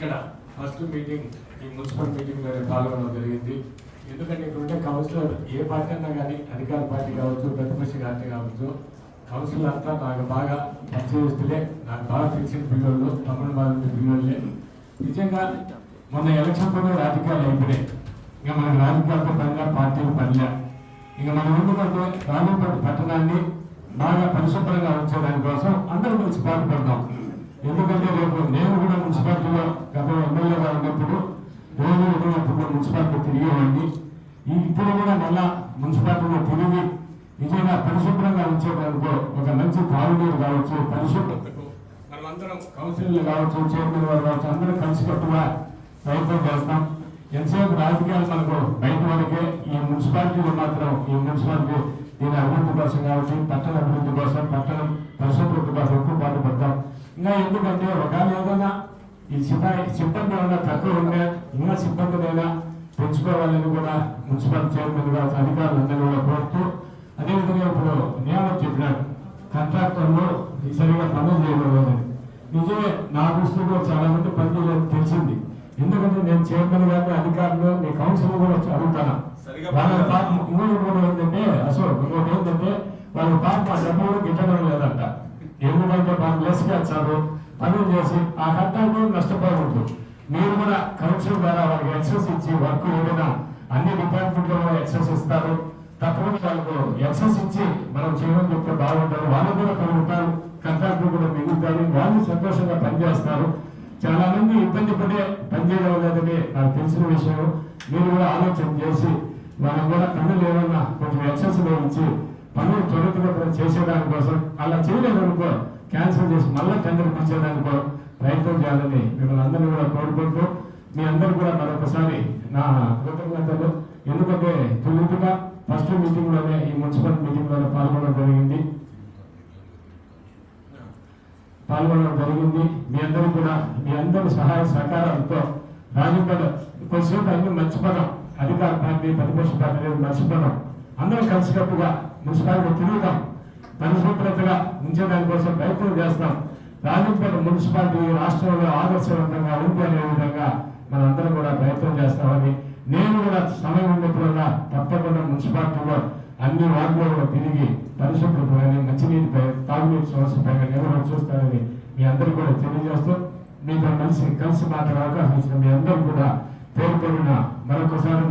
ఇక్కడ first meeting ఈ municipal మీటింగ్లో పాల్గొనడం జరిగింది. ఎందుకంటే ఇక్కడ ఉంటే కౌన్సిలర్ ఏ పార్టీ అన్నా కానీ అధికార పార్టీ కావచ్చు ప్రతిపక్ష పార్టీ కావచ్చు కౌన్సిలర్ అంతా నాకు బాగా పరిచయస్తులే నాకు బాగా తెలిసిన పిల్లలు తమిళ బాగా పిల్లలే. నిజంగా మొన్న ఎలక్షన్ పైన రాజకీయాలు అయిపోయినాయి. ఇంకా మనకు రాజకీయాలతో పనిగా పార్టీలు పనిలే. ఇంకా మనం ఎందుకంటే రాజంపేట పట్టణాన్ని బాగా పరిశుభ్రంగా ఉంచడానికి కోసం అందరూ కలిసి పాటుపడదాం. ఎందుకంటే రేపు నేను కూడా మున్సిపాలిటీలో గత ఎమ్మెల్యేగా ఉన్నప్పుడు రోజు ఉన్నప్పుడు మున్సిపాలిటీ తిరిగేవాడిని. ఈ ఇప్పుడు కూడా మళ్ళా మున్సిపాలిటీలో తిరిగి నిజంగా పరిశుభ్రంగా ఉంచేదానికో ఒక మంచి తాగునీరు కావచ్చు పరిశుభ్రతకు మనమందరం కౌన్సిలర్లు కావచ్చు చైర్మన్ వారు కావచ్చు అందరం కలిసికట్టుగా ప్రయత్నం చేస్తాం. ఎంతసేపు రాజకీయాలు మనకు బయట వరకే ఈ మున్సిపాలిటీలో మాత్రం ఈ మున్సిపాలిటీ దీని అభివృద్ధి కోసం కాబట్టి పట్టణ అభివృద్ధి ఎందుకంటే ఒకవేళ ఏదైనా ఈ సిబ్బంది సిబ్బంది ఏమైనా తక్కువ ఉంటే ఇంకా సిబ్బందినైనా పెంచుకోవాలని కూడా మున్సిపల్ చైర్మన్ గారు అధికారులందరూ కూడా కోరుతూ అదేవిధంగా ఇప్పుడు నియామకం చెప్పినాడు కాంట్రాక్టర్లు సరిగా పనులు చేయలేదు నిజమే నా దృష్టిలో చాలా మంది పని చేయలేదు తెలిసింది. ఎందుకంటే నేను చైర్మన్ గారిని అధికారులు మీ కౌన్సిల్ కూడా అడుగుతాను. వాళ్ళ కూడా వాళ్ళు పనులు చేసి ఆ కట్టాలు నష్టపోకూడదు. మీరు కూడా కౌన్సిల్ ద్వారా వాళ్ళకి ఎక్సెస్ ఇచ్చి వర్క్ ఏదైనా అన్ని డిపార్ట్మెంట్లో కూడా ఎక్సెస్ ఇస్తారు. తప్పకుండా వాళ్ళకు ఎక్సెస్ ఇచ్చి మనం చేయడం చెప్తే బాగుంటారు వాళ్ళు కూడా పెరుగుతారు రూపాయలు కూడా మిగులుతారు వాళ్ళు సంతోషంగా పనిచేస్తారు. చాలా మంది ఇబ్బంది పడే పనిచేయడం లేదని నాకు తెలిసిన విషయం. మీరు కూడా ఆలోచన చేసి మనం కూడా పనులు ఏమైనా కొంచెం ఎక్సెస్లో ఇచ్చి పనులు త్వరితగతిన చేసేదాని కోసం అలా చేయలేదనుకో క్యాన్సిల్ చేసి మళ్ళీ టెండర్ పిలిచేదానికో ప్రయత్నం చేయాలని మిమ్మల్ని అందరినీ కూడా కోరుకుంటూ మీ అందరూ కూడా మరొకసారి నా కృతజ్ఞతలు. ఎందుకంటే తొలిగా ఫస్ట్ మీటింగ్లోనే ఈ మున్సిపల్ మీటింగ్లోనే పాల్గొనడం జరిగింది. పాల్గొనడం జరిగింది. మీ అందరూ కూడా మీ అందరి సహాయ సహకారాలతో రాజంపేట కొద్దిసేపు అన్ని మర్చిపోదాం. అధికార పార్టీ ప్రతిపక్ష పార్టీ మర్చిపోదాం. అందరం కలిసికట్టుగా మున్సిపాలిటీ తిరుగుతాం. పరిశుభ్రతగా ఉంచే కోసం ప్రయత్నం చేస్తాం. రాజంపేట మున్సిపాలిటీ రాష్ట్రంలో ఆదర్శవంతంగా ఉంది అనే విధంగా మనందరం కూడా ప్రయత్నం చేస్తామని నేను కూడా సమయం ఉన్నప్పుడల్లా తప్పకుండా మున్సిపాలిటీలో అన్ని వార్డులలో తిరిగి పరిశుభ్రత కానీ మంచినీటిపై తాగునీటి సమస్యపై కానీ ఎవరు చూస్తారని మీ అందరూ కూడా తెలియజేస్తూ మీతో కలిసి కలిసి మాట్లాడే అవకాశం ఇచ్చిన మీ అందరూ కూడా పేర్కొన్న మరొకసారి